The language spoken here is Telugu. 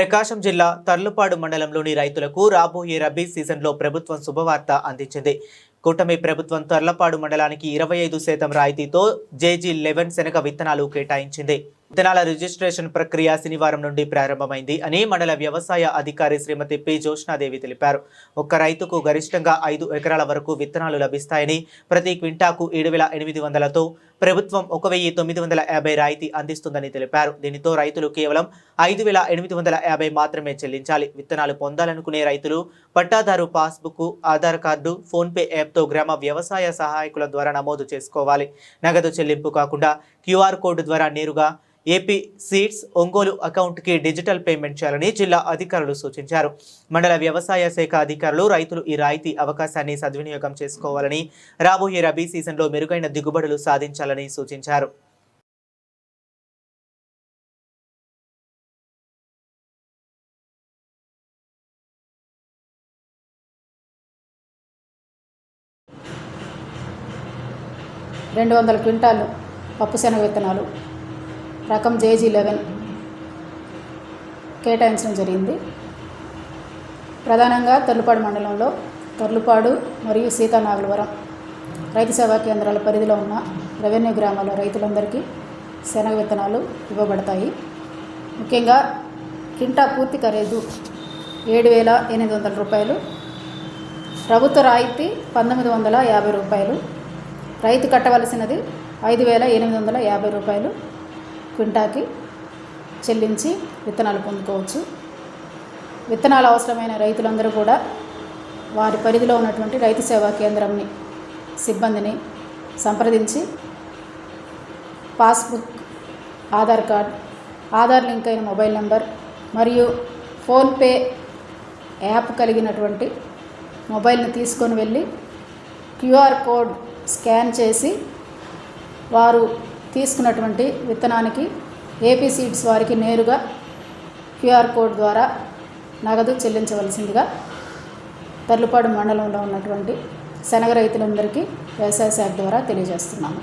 ప్రకాశం జిల్లా తర్లుపాడు మండలంలోని రైతులకు రాబోయే రబీ సీజన్లో ప్రభుత్వం శుభవార్త అందించింది. కూటమి ప్రభుత్వం తర్లపాడు మండలానికి ఇరవై ఐదు శాతం రాయితీతో జేజీ లెవెన్ శనగ విత్తనాలు కేటాయించింది. విత్తనాల రిజిస్ట్రేషన్ ప్రక్రియ శనివారం నుండి ప్రారంభమైంది అని మండల వ్యవసాయ అధికారి శ్రీమతి పి. జోష్నాదేవి తెలిపారు. ఒక్క రైతుకు గరిష్టంగా ఐదు ఎకరాల వరకు విత్తనాలు లభిస్తాయని ప్రతి క్వింటాకు ఏడు వేల ఎనిమిది వందలతో ప్రభుత్వం ఒక వెయ్యి తొమ్మిది వందల యాభై రాయితీ అందిస్తుందని తెలిపారు. దీనితో రైతులు కేవలం ఐదు వేల ఎనిమిది వందల యాభై మాత్రమే చెల్లించాలి. విత్తనాలు పొందాలనుకునే రైతులు పట్టాదారు పాస్బుక్ ఆధార్ కార్డు ఫోన్పే యాప్తో గ్రామ వ్యవసాయ సహాయకుల ద్వారా నమోదు చేసుకోవాలి. నగదు చెల్లింపు కాకుండా క్యూఆర్ కోడ్ ద్వారా నేరుగా ఏపీ సీడ్స్ ఒంగోలు అకౌంట్కి డిజిటల్ పేమెంట్ చేయాలని జిల్లా అధికారులు సూచించారు. మండల వ్యవసాయ శాఖ అధికారులు రైతులు ఈ రాయితీ అవకాశాన్ని సద్వినియోగం చేసుకోవాలని రాబోయే రబీ సీజన్లో మెరుగైన దిగుబడులు సాధించాలని సూచించారు. రెండు వందల క్వింటాలు పప్పుశనగ విత్తనాలు. రకం జేజీ లెవెన్ కేటాయించడం జరిగింది. ప్రధానంగా తర్లుపాడు మండలంలో తర్లుపాడు మరియు సీతానాగులవరం రైతు సేవా కేంద్రాల పరిధిలో ఉన్న రెవెన్యూ గ్రామాల రైతులందరికీ శనగ విత్తనాలు ఇవ్వబడతాయి. ముఖ్యంగా కింటా పూర్తి ఖరీదు ఏడు వేల ఎనిమిది వందల రూపాయలు ప్రభుత్వ రాయితీ పంతొమ్మిది వందల యాభై రూపాయలు రైతు కట్టవలసినది ఐదు వేల ఎనిమిది వందల యాభై రూపాయలు క్వింటాకి చెల్లించి విత్తనాలు పొందుకోవచ్చు. విత్తనాలు అవసరమైన రైతులందరూ కూడా వారి పరిధిలో ఉన్నటువంటి రైతు సేవా కేంద్రంని సిబ్బందిని సంప్రదించి passbook Aadhaar card Aadhaar link అయిన మొబైల్ నెంబర్ మరియు ఫోన్పే యాప్ కలిగినటువంటి మొబైల్ని తీసుకొని వెళ్ళి క్యూఆర్ కోడ్ స్కాన్ చేసి వారు తీసుకున్నటువంటి విత్తనానికి ఏపీ సీడ్స్ వారికి నేరుగా క్యూఆర్ కోడ్ ద్వారా నగదు చెల్లించవలసిందిగా తర్లుపాడు మండలంలో ఉన్నటువంటి శనగ రైతులందరికీ వ్యవసాయ శాఖ ద్వారా తెలియజేస్తున్నాను.